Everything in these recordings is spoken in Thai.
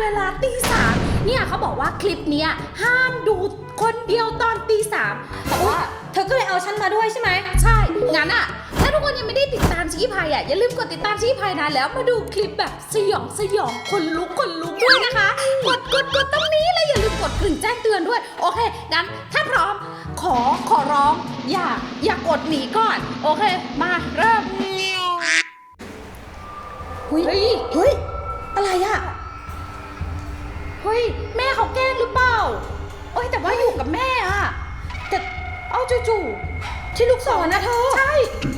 เวลาตีสามเนี่ยเขาบอกว่าคลิปเนี้ยห้ามดูคนเดียวตอนตีสามแต่ว่าเธอก็เลยเอาฉันมาด้วยใช่ไหมใช่ งั้นอะถ้าทุกคนยังไม่ได้ติดตามชี้พายอะอย่าลืมกดติดตามชี้พายนะแล้ว มาดูคลิปแบบสยองสยองคนลุกคนลุกด้วยนะคะ กดกดกดตรงนี้แล้วอย่าลืมกดกริ่งแจ้งเตือนด้วย โอเค งั้น ถ้าพร้อม ขอขอร้อง อย่าอย่ากดหนีก่อน โอเค มาเริ่มเฮ้ยเฮ้ยเฮ้ยอะไรอะเฮ้ยแม่เขาแกล้งหรือเปล่าเอ้ยแต่ว่าอยู่กับแม่อะแต่เอาจู่ๆที่ลูกศรนะเธอ ใช่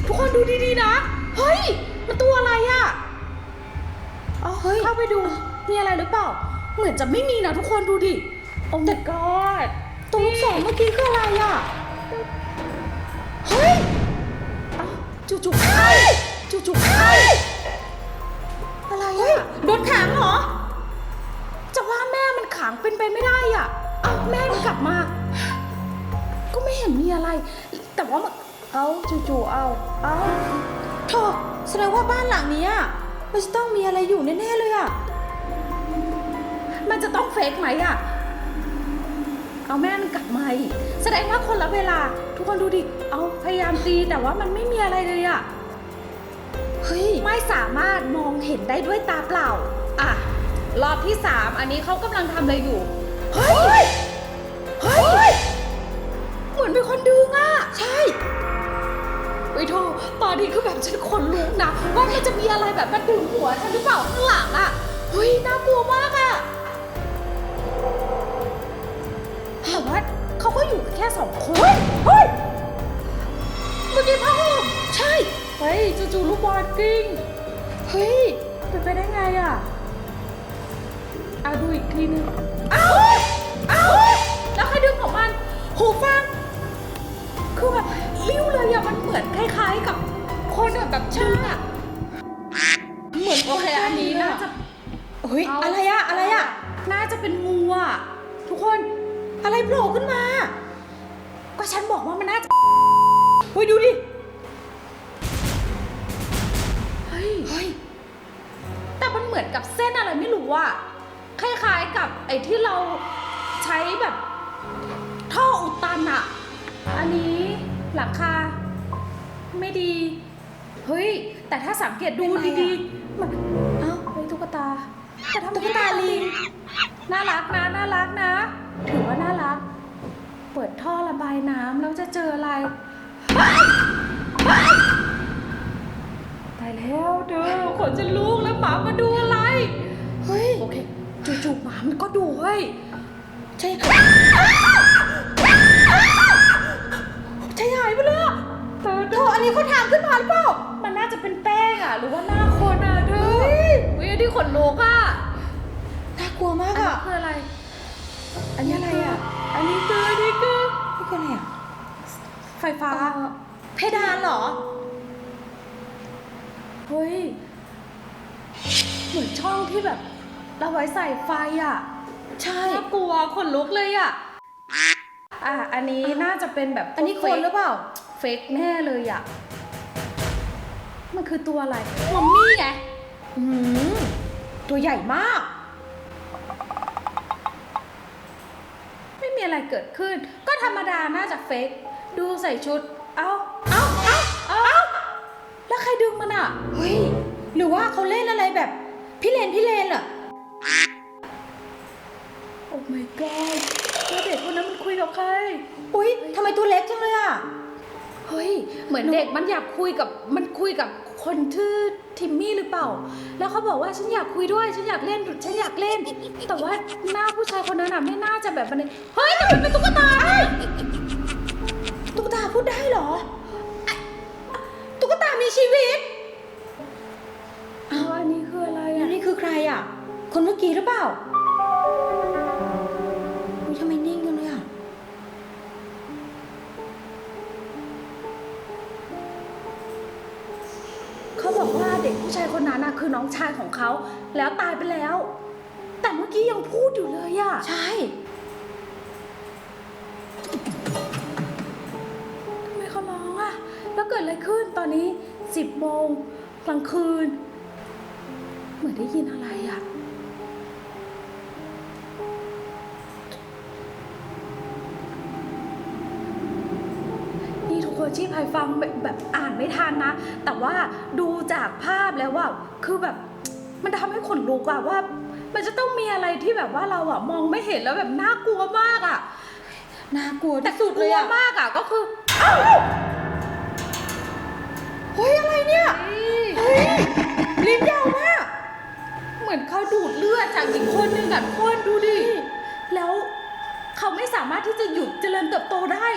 ทุกคนดูดีๆนะ เฮ้ย มันตัวอะไรอะเอาเฮ้ยเข้าไปดู มีอะไรหรือเปล่า เหมือนจะไม่มีนะทุกคนดูดิโอ้ my god ตรงลูกศรเมื่อกี้คืออะไรอะเฮ้ยเอ้าจู่ๆใครจู่ๆใครอะไรเฮ้ยอะโดนขังเหร ม่มันกลับมาก็ไม่เห็นมีอะไร แต่ว่ามันเอาจู่ๆเอา เอาเธอแสดงว่าบ้านหลังเนี้ยมันจะต้องมีอะไรอยู่แน่ๆเลยอะมันจะต้องเฟกไหมอะเอาแม่มันกลับมาอีกแสดงว่าคนละเวลา ทุกคนดูดิ เอาพยายามตีแต่ว่ามันไม่มีอะไรเลยอะเฮ้ย ไม่สามารถมองเห็นได้ด้วยตาเปล่า อะ รอบที่สามอันนี้เขากำลังทำอะไรอยู่ เฮ้ย เฮ้ย เหมือนมีคนดึงอะ ใช่เฮ้ยโทตอนนี้คือแบบฉันขนลุกนะ ว่ามันจะมีอะไรแบบมาดึงหัวฉันหรือเปล่าข้างหลังอะ เฮ้ย น่ากลัวมากอะแต่ว่าเขาก็อยู่แค่สองคน เฮ้ย เมื่อกี้พ่อใช่ เฮ้ยจู่ๆลูกบอลกิ้ง เฮ้ย เป็นไปได้ไงอะ เอาดูอีกทีนึงเอาเอาว อะทุกคนอะไรโผล่ขึ้นมา ก็ฉันบอกว่ามันน่าจะเฮ้ยดูดิ เฮ้ย เฮ้ย แต่มันเหมือนกับเส้นอะไรไม่รู้อะคล้ายๆกับไอ้ที่เราใช้แบบ ท่ออุดตันอะอันนี้หลังคาไม่ดี เฮ้ย แต่ถ้าสังเกตดูเป็นไรอะดีๆมันเอ้าเฮ้ยตุ๊กตาแต่ทำไมตุ๊กตาลิง น่ารักนะน่ารักนะ ถือว่าน่ารัก เปิดท่อระบายน้ำแล้วจะเจออะไรเฮ้ยเฮ้ยตายแล้วเด้อขนจะลุกแล้วหมามาดูอะไร เฮ้ยโอเคจู่ๆหมามันก็ดูเฮ้ยใช่ใช่หายไปเลยอะเธอเธออันนี้เขาถามขึ้นมาหรือเปล่า มันน่าจะเป็นแป้งอะ หรือว่าหน้าคนอะเธอเฮ้ยอันนี้ขนลุกอะากลัวมาอักนนี้อะคืออะไร อันนี้อะไรอะอันนี้คืออันนี้คือนี่คืออะไรอะไฟฟ้าเอ่อเพดานเหรอ เฮ้ย เหมือนช่องที่แบบ เราไว้ใส่ไฟอะ ใช่น่ากลัวขนลุกเลยอะ อะ อันนี้น่าจะเป็นแบบ อันนี้คนหรือเปล่า เฟกแน่เลยอะ มันคือตัวอะไรมัมมี่ไงอืมตัวใหญ่มาก ไม่มี อะไรเกิดขึ้น ก็ธรรมดาน่าจะเฟกดูใส่ชุด เอ้าเอ้าเอ้าเอ้าแล้วใครดึงมันอะ เฮ้ย หรือว่าเขาเล่นอะไรแบบ พี่เลนพี่เลนเหรอโอ้ my god แล้วเด็กคนนั้นมันคุยกับใคร อุ๊ยทำไมตัวเล็กจังเลยอะ เหมือนเด็กมันอยากคุยกับมันคุยกับคนชื่อทิมมี่หรือเปล่า แล้วเขาบอกว่าฉันอยากคุยด้วย ฉันอยากเล่นฉันอยากเล่น แต่ว่าหน้าผู้ชายคนนั้นอะไม่น่าจะแบบมันเฮ้ยแต่มันเป็นตุ๊กตาตุ๊กตาพูดได้เหรออะตุ๊กตามีชีวิตอ้าวอันนี้คืออะไรแล้วอะนี่คือใครอะคนเมื่อกี้หรือเปล่า ผู้ชายคนนั้นน่ะคือน้องชายของเขา แล้วตายไปแล้ว แต่เมื่อกี้ยังพูดอยู่เลยอะใช่ ทำไมเขาร้องอะแล้วเกิดอะไรขึ้นตอนนี้สิบโมงกลางคืน เหมือนได้ยินอะไร คนชีพายฟังแบบแบบอ่านไม่ทันนะ แต่ว่าดูจากภาพแล้วว่าคือแบบมันทำให้ขนลุกอะว่า มันจะต้องมีอะไรที่แบบว่าเราอะมองไม่เห็นแล้วแบบน่ากลัวมากอะน่ากลัวแต่ที่สุดกเลลัยวอะมากอะก็คือเฮ้ยอะไรเนี่ยเฮ้ยลิ้นยาวมาก เหมือนเขาดูดเลือดจากอีกคนนึงอะทุกคนดูดิ แล้ว เขาไม่สามารถที่จะหยุดเจริญเติบโตได้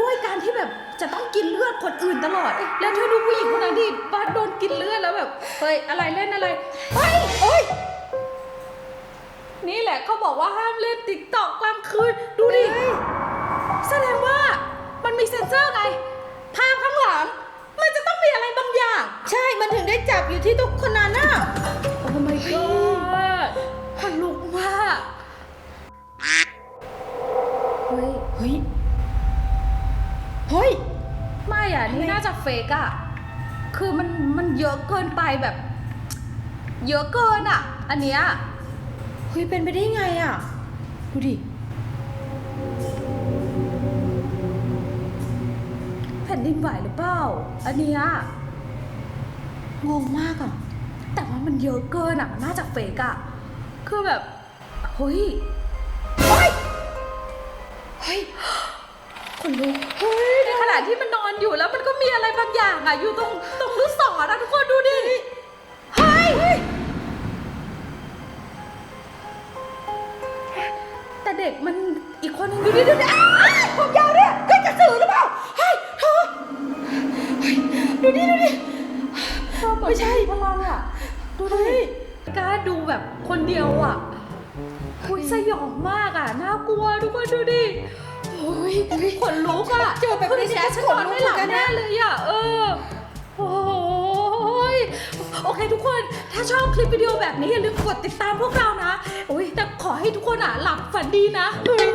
ด้วยการที่แบบจะต้องกินเลือดคนอื่นตลอด แล้วเธอดูผู้หญิงคนนั้นดิว่าโดนกินเลือดแล้วแบบเฮ้ยอะไรเล่นอะไรเฮ้ยเฮ้ยนี่แหละเขาบอกว่าห้ามเล่นติ๊กตอกกลางคืนดูดิแสดงว่ามันมีเซ็นเซอร์ไงภาพข้างหลัง มันจะต้องมีอะไรบางอย่าง ใช่มันถึงได้จับอยู่ที่ทุกคนนั้นน่ะ กอะคือมันมันเยอะเกินไปแบบ เยอะเกินอะอันเนี้ยเฮ้ยเป็นไปได้ไงอะดูดิแผ่นดินไหวหรือเปล่าอันเนี้ยงงมากอะแต่ว่ามันเยอะเกินอะมันน่าจะเฟกอะคือแบบเฮ้ยเฮ้ยเฮ้ย คนลุกเฮ้ยในขณะที่มันนอนอยู่แล้วมันก็มีอะไรบางอย่างอะ อยู่ตรงตรงลูกศรอะทุกคนดูดิ เฮ้ย แต่เด็กมันอีกคนนึงดูดิดูดิอ้าวผมยาวเนี่ยกล้กระสื่อหรือเปล่า เฮ้ยเธอเฮ้ยดูดิดูดิไม่ใช่พลังอะ ดูเฮ้ดิยกล้าดูแบบคนเดียวอะคุยสยองมากอะ น่ากลัวทุกคนดูดิ โอ้ยขนลุกอะเจอแบบนี้คืฉันฉันขนนอนลุกไม่หลับเหมือนกันนะแน่เลยอะเออโอ้ยโอเคทุกคนถ้าชอบคลิปวิดีโอแบบนี้อย่าลืมกดติดตามพวกเรานะโอ้ยแต่ขอให้ทุกคนอะหลับฝันดีนะเฮ้ย